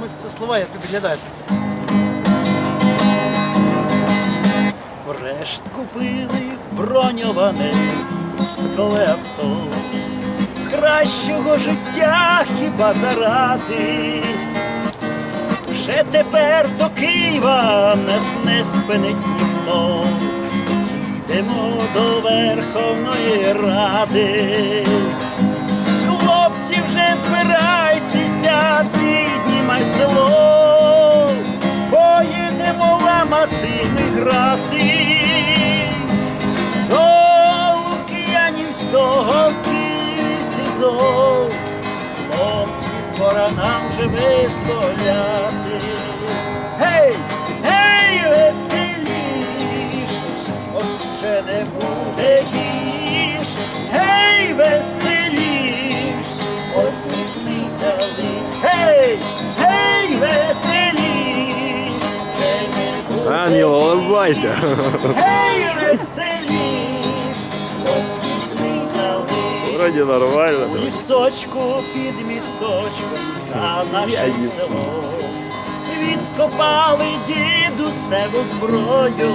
ну, це слова, як підглядати. Врешт купили броньоване військове авто. Кращого життя хіба заради. Вже тепер до Києва нас не спинить ніхто. Йдемо до Верховної Ради. Ми грати до Лук'янівського СІЗО. Хлопці, пора нам вже визволяти. Гей, гей, веселіш, ось вже не буде гірш. Гей, веселіш, посміхнися лиш. Гей, гей, Ангел, улыбайся. Лиш. Вроде нормально. У лісочку під місточком за нашим село відкопали діду себе зброю.